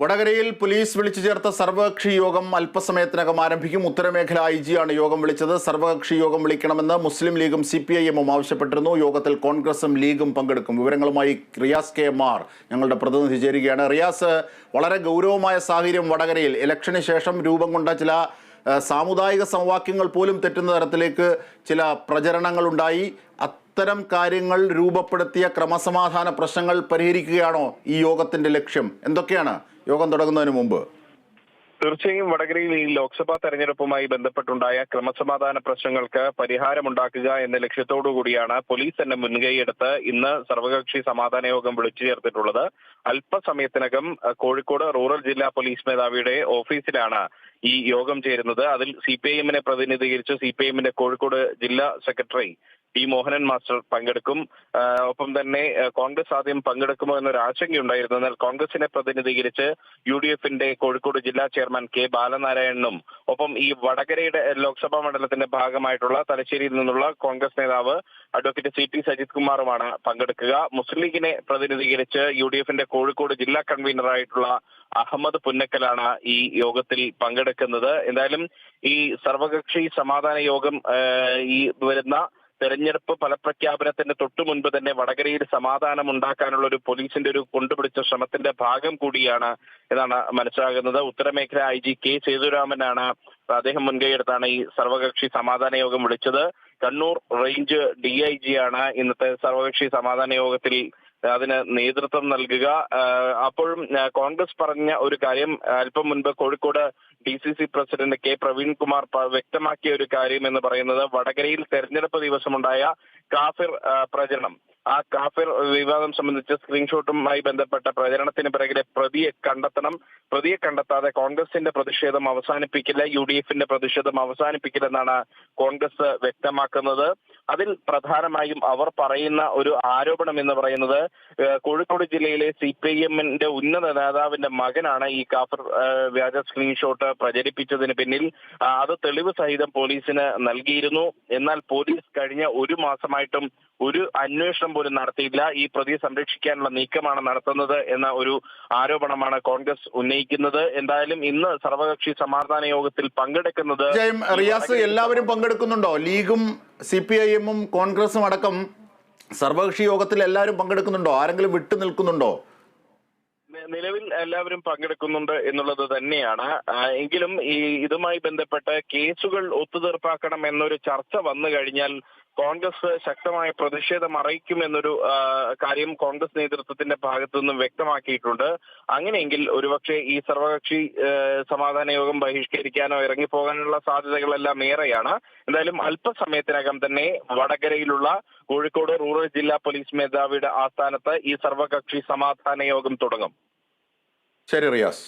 വടകരയിൽ പോലീസ് വിളിച്ചു ചേർത്ത സർവകക്ഷി യോഗം അല്പസമയത്തിനകം ആരംഭിക്കും. ഉത്തരമേഖല ഐ ജിയാണ് യോഗം വിളിച്ചത്. സർവകക്ഷി യോഗം വിളിക്കണമെന്ന് മുസ്ലിം ലീഗും സി പി ഐ എമ്മും ആവശ്യപ്പെട്ടിരുന്നു. യോഗത്തിൽ കോൺഗ്രസും ലീഗും പങ്കെടുക്കും. വിവരങ്ങളുമായി റിയാസ് കെ ആർ ഞങ്ങളുടെ പ്രതിനിധി ചേരുകയാണ്. റിയാസ് വളരെ ഗൗരവമായ സാഹചര്യം വടകരയിൽ. ഇലക്ഷന് ശേഷം രൂപം കൊണ്ട ചില സാമുദായിക സമവാക്യങ്ങൾ പോലും തെറ്റുന്ന തരത്തിലേക്ക് ചില പ്രചരണങ്ങളുണ്ടായി അത്തരം കാര്യങ്ങൾ രൂപപ്പെടുത്തിയ ക്രമസമാധാന പ്രശ്നങ്ങൾ പരിഹരിക്കുകയാണോ ഈ യോഗത്തിന്റെ ലക്ഷ്യം? എന്തൊക്കെയാണ് യോഗം തുടങ്ങുന്നതിന് മുമ്പ്. തീർച്ചയായും വടകരയിൽ ഈ ലോക്സഭാ തെരഞ്ഞെടുപ്പുമായി ബന്ധപ്പെട്ടുണ്ടായ ക്രമസമാധാന പ്രശ്നങ്ങൾക്ക് പരിഹാരമുണ്ടാക്കുക എന്ന ലക്ഷ്യത്തോടു കൂടിയാണ് പോലീസ് തന്നെ മുൻകൈയെടുത്ത് ഇന്ന് സർവകക്ഷി സമാധാന യോഗം വിളിച്ചു ചേർത്തിട്ടുള്ളത്. അല്പസമയത്തിനകം കോഴിക്കോട് റൂറൽ ജില്ലാ പോലീസ് മേധാവിയുടെ ഓഫീസിലാണ് ഈ യോഗം ചേരുന്നത്. അതിൽ സി പി ഐ എമ്മിനെ പ്രതിനിധീകരിച്ച് സി പി ഐ എമ്മിന്റെ കോഴിക്കോട് ജില്ലാ സെക്രട്ടറി ടി മോഹനൻ മാസ്റ്റർ പങ്കെടുക്കും. ഒപ്പം തന്നെ കോൺഗ്രസ് ആദ്യം പങ്കെടുക്കുമോ എന്നൊരു ആശങ്കയുണ്ടായിരുന്നു എന്നാൽ കോൺഗ്രസിനെ പ്രതിനിധീകരിച്ച് യു ഡി എഫിന്റെ കോഴിക്കോട് ജില്ലാ ചെയർമാൻ കെ ബാലനാരായണനും ഒപ്പം ഈ വടകരയുടെ ലോക്സഭാ മണ്ഡലത്തിന്റെ ഭാഗമായിട്ടുള്ള തലശ്ശേരിയിൽ നിന്നുള്ള കോൺഗ്രസ് നേതാവ് അഡ്വക്കേറ്റ് സി ടി സജിത് കുമാറുമാണ് പങ്കെടുക്കുക. മുസ്ലിം ലീഗിനെ പ്രതിനിധീകരിച്ച് യു ഡി എഫിന്റെ കോഴിക്കോട് ജില്ലാ കൺവീനറായിട്ടുള്ള അഹമ്മദ് പുന്നക്കലാണ് ഈ യോഗത്തിൽ പങ്കെടുക്കുന്നത്. എന്തായാലും ഈ സർവകക്ഷി സമാധാന യോഗം ഈ വരുന്ന തെരഞ്ഞെടുപ്പ് ഫലപ്രഖ്യാപനത്തിന്റെ തൊട്ടു മുൻപ് തന്നെ വടകരയിൽ സമാധാനം ഉണ്ടാക്കാനുള്ള ഒരു പോലീസിന്റെ ഒരു കൊണ്ടുപിടിച്ച ശ്രമത്തിന്റെ ഭാഗം കൂടിയാണ് എന്നാണ് മനസ്സിലാകുന്നത്. ഉത്തരമേഖല ഐ ജി കെ സേതുരാമനാണ് അദ്ദേഹം മുൻകൈയെടുത്താണ് ഈ സർവകക്ഷി സമാധാന യോഗം വിളിച്ചത്. Kannur range D I G ആണ് ഇന്നത്തെ സർവകക്ഷി സമാധാന യോഗത്തിൽ അതിന് നേതൃത്വം നൽകുക. അപ്പോഴും കോൺഗ്രസ് പറഞ്ഞ ഒരു കാര്യം അല്പം മുൻപ് Kozhikode D C C president K Praveenkumar വ്യക്തമാക്കിയ ഒരു കാര്യം എന്ന് പറയുന്നത് വടകരയിൽ തെരഞ്ഞെടുപ്പ് ദിവസമുണ്ടായ കാഫിർ പ്രചരണം. ആ കാഫിർ വിവാദം സംബന്ധിച്ച് സ്ക്രീൻഷോട്ടുമായി ബന്ധപ്പെട്ട പ്രചരണത്തിന് പിറകിലെ പ്രതിയെ കണ്ടെത്തണം. പ്രതിയെ കണ്ടെത്താതെ കോൺഗ്രസിന്റെ പ്രതിഷേധം അവസാനിപ്പിക്കില്ല. യു ഡി എഫിന്റെ പ്രതിഷേധം അവസാനിപ്പിക്കില്ലെന്നാണ് കോൺഗ്രസ് വ്യക്തമാക്കുന്നത്. അതിൽ പ്രധാനമായും അവർ പറയുന്ന ഒരു ആരോപണം എന്ന് പറയുന്നത് കോഴിക്കോട് ജില്ലയിലെ സി പി ഐ എമ്മിന്റെ ഉന്നത നേതാവിന്റെ മകനാണ് ഈ കാഫർ വ്യാജ സ്ക്രീൻഷോട്ട് പ്രചരിപ്പിച്ചതിന് പിന്നിൽ അത് തെളിവ് സഹിതം പോലീസിന് നൽകിയിരുന്നു. എന്നാൽ പോലീസ് കഴിഞ്ഞ ഒരു മാസമായിട്ടും ഒരു അന്വേഷണം പോലും നടത്തിയില്ല. ഈ പ്രതിയെ സംരക്ഷിക്കാനുള്ള നീക്കമാണ് നടത്തുന്നത് എന്ന ഒരു ആരോപണമാണ് കോൺഗ്രസ് ഉന്നയിക്കുന്നത്. എന്തായാലും ഇന്ന് സർവകക്ഷി സമാധാന യോഗത്തിൽ പങ്കെടുക്കുന്നത് റിയാസ് എല്ലാവരും പങ്കെടുക്കുന്നുണ്ടോ? ലീഗും സി പി ഐ എമ്മും കോൺഗ്രസും അടക്കം സർവകക്ഷി യോഗത്തിൽ എല്ലാവരും പങ്കെടുക്കുന്നുണ്ടോ? ആരെങ്കിലും വിട്ടു നിൽക്കുന്നുണ്ടോ? നിലവിൽ എല്ലാവരും പങ്കെടുക്കുന്നുണ്ട് എന്നുള്ളത് തന്നെയാണ്. എങ്കിലും ഈ ഇതുമായി ബന്ധപ്പെട്ട് കേസുകൾ ഒത്തുതീർപ്പാക്കണം എന്നൊരു ചർച്ച വന്നു കഴിഞ്ഞാൽ കോൺഗ്രസ് ശക്തമായ പ്രതിഷേധം അറിയിക്കും എന്നൊരു കാര്യം കോൺഗ്രസ് നേതൃത്വത്തിന്റെ ഭാഗത്തു നിന്നും വ്യക്തമാക്കിയിട്ടുണ്ട്. അങ്ങനെയെങ്കിൽ ഒരുപക്ഷെ ഈ സർവകക്ഷി സമാധാന യോഗം ബഹിഷ്കരിക്കാനോ ഇറങ്ങിപ്പോകാനുള്ള സാധ്യതകളെല്ലാം ഏറെയാണ്. എന്തായാലും അല്പസമയത്തിനകം തന്നെ വടകരയിലുള്ള കോഴിക്കോട് റൂറൽ ജില്ലാ പോലീസ് മേധാവിയുടെ ആസ്ഥാനത്ത് ഈ സർവകക്ഷി സമാധാന യോഗം തുടങ്ങും. ശരി റിയാസ്.